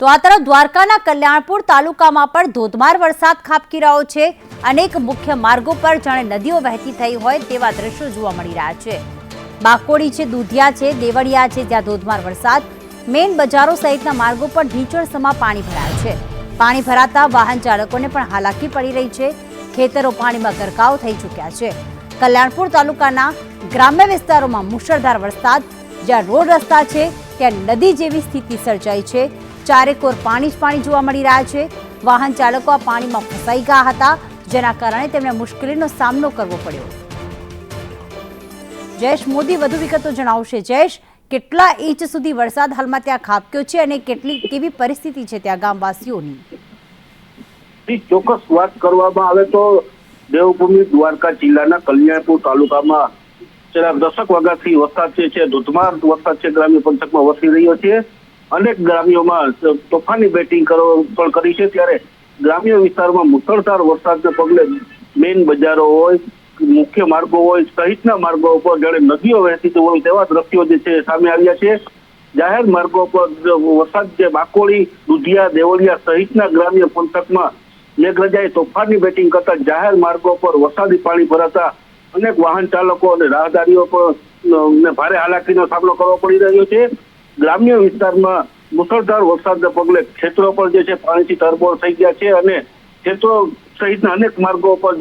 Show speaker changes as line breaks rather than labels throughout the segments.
તો આ તરફ દ્વારકાના કલ્યાણપુર તાલુકામાં પણ ધોધમાર વરસાદ ખાબકી રહ્યો છે. અનેક મુખ્ય માર્ગો પર જાણે નદીઓ વહેતી થઈ હોય તેવા દ્રશ્યો જોવા મળી રહ્યા છે. બાકોડી છે, દૂધિયા છે, દેવળિયા છે, જ્યાં ધોધમાર વરસાદ. મેઇન બજારો સહિતના માર્ગો પર ઢીંચણસમા પાણી ભરાયા છે. પાણી ભરાતા વાહન ચાલકોને પણ હાલાકી પડી રહી છે. ખેતરો પાણીમાં ગરકાવ થઈ ચૂક્યા છે. કલ્યાણપુર તાલુકાના ગ્રામ્ય વિસ્તારોમાં મુશળધાર વરસાદ. જ્યાં રોડ રસ્તા છે, ત્યાં નદી જેવી સ્થિતિ સર્જાઈ છે. ચારેકોર પાણી જ પાણી જોવા મળી રહ્યા છે. વાહન ચાલકો આ પાણીમાં ફસાઈ ગયા હતા, જેના કારણે તેમને મુશ્કેલીનો સામનો કરવો પડ્યો. જયેશ, મોદી વધુ વિગતો જણાવશે. જયેશ, કેટલા ઇંચ સુધી વરસાદ હાલમાં ત્યાં ખાબક્યો છે અને કેટલી કેવી પરિસ્થિતિ છે ત્યાં ગામવાસીઓની?
ચોક્કસ વાત કરવામાં આવે તો દેવભૂમિ દ્વારકા જિલ્લાના કલ્યાણપુર તાલુકામાં છેલ્લા દશક વાગ્યાથી વરસાદ છે, ધોધમાર વરસાદ છે, ગ્રામ્ય પંથકમાં વસી રહ્યો છે. અનેક ગ્રામ્યોમાં તોફાની બેટિંગ કરો પણ કરી છે ત્યારે ગ્રામ્ય વિસ્તારમાં મુસળધાર વરસાદને પગલે મેઇન બજારો હોય, મુખ્ય માર્ગો હોય, સહિતના માર્ગો ઉપર જાણે નદીઓ વહેતી હોય તેવા દ્રશ્યો જે છે સામે આવ્યા છે. જાહેર માર્ગો પર વરસાદ જે બાકોળી, દુધિયા, દેવળિયા સહિતના ગ્રામ્ય પંથકમાં મેઘરાજાએ તોફાની બેટિંગ કરતા જાહેર માર્ગો પર વરસાદી પાણી ભરાતા અનેક વાહન ચાલકો અને રાહદારીઓ પણ ભારે હાલાકીનો સામનો કરવો પડી રહ્યો છે. ગ્રામ્ય વિસ્તારમાં મુસળધાર વરસાદને પગલે ક્ષેત્રો પર જે છે પાણીથી તરબોળ થઈ ગયા છે અને ક્ષેત્રો સહિતના અનેક માર્ગો પર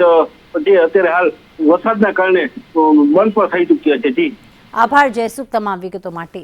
જે અત્યારે હાલ વરસાદના કારણે બંધ પણ થઈ ચૂક્યા છે. જી.
આભાર, જયસુખ, તમામ વિગતો માટે.